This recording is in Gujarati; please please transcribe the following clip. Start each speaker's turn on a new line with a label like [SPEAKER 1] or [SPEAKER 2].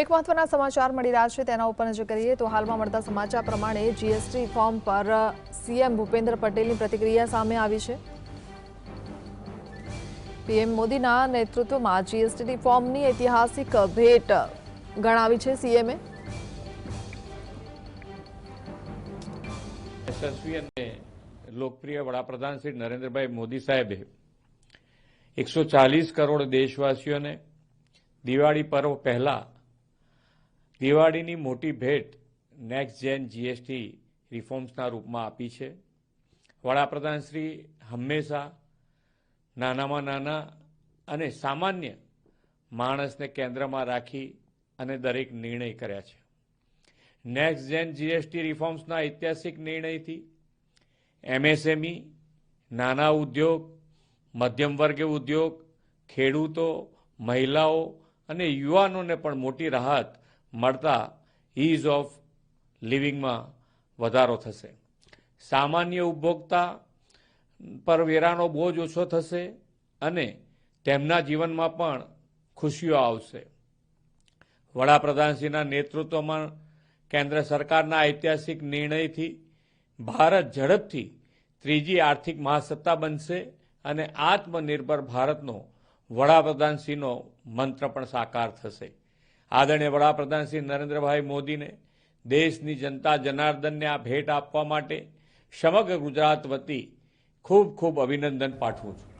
[SPEAKER 1] એક મહત્વના સમાચાર મળી રહ્યા છે, તેના ઉપર નજર કરીએ તો હાલમાં મળતા સમાચાર પ્રમાણે જીએસટી ફોર્મ પર સીએમ ભૂપેન્દ્ર પટેલની પ્રતિક્રિયા સામે આવી છે. પીએમ મોદીના નેતૃત્વમાં જીએસટી ફોર્મની ઐતિહાસિક ભેટ ગણાવી છે સીએમએ
[SPEAKER 2] યશસ્વી અને લોકપ્રિય વડાપ્રધાન શ્રી નરેન્દ્રભાઈ મોદી સાહેબે એકસો ચાલીસ કરોડ દેશવાસીઓને દિવાળી પર્વ પહેલા દિવાળીની મોટી ભેટ નેક્સ્ટ જેન જીએસટી રિફોર્મ્સના રૂપમાં આપી છે. વડાપ્રધાન શ્રી હંમેશા નાનામાં નાના અને સામાન્ય માણસને કેન્દ્રમાં રાખી અને દરેક નિર્ણય કર્યા છે. નેક્સ્ટ જેન જીએસટી રિફોર્મ્સના ઐતિહાસિક નિર્ણયથી એમએસએમઈ નાના ઉદ્યોગ, મધ્યમ વર્ગે ઉદ્યોગ, ખેડૂતો, મહિલાઓ અને યુવાનોને પણ મોટી રાહત મળતા ઇઝ ઓફ લિવિંગમાં વધારો થશે. સામાન્ય ઉપભોક્તા પર વેરાનો બોજ ઓછો થશે અને તેમના જીવનમાં પણ ખુશીઓ આવશે. વડાપ્રધાનશ્રીના નેતૃત્વમાં કેન્દ્ર સરકારના ઐતિહાસિક નિર્ણયથી ભારત ઝડપથી ત્રીજી આર્થિક મહાસત્તા બનશે અને આત્મનિર્ભર ભારતનો વડાપ્રધાનશ્રીનો મંત્ર પણ સાકાર થશે. આદરણીય વડાપ્રધાન શ્રી નરેન્દ્રભાઈ મોદીને દેશની જનતા જનાર્દનને આ ભેટ આપવા માટે સમગ્ર ગુજરાત વતી ખૂબ ખૂબ અભિનંદન પાઠવું છું.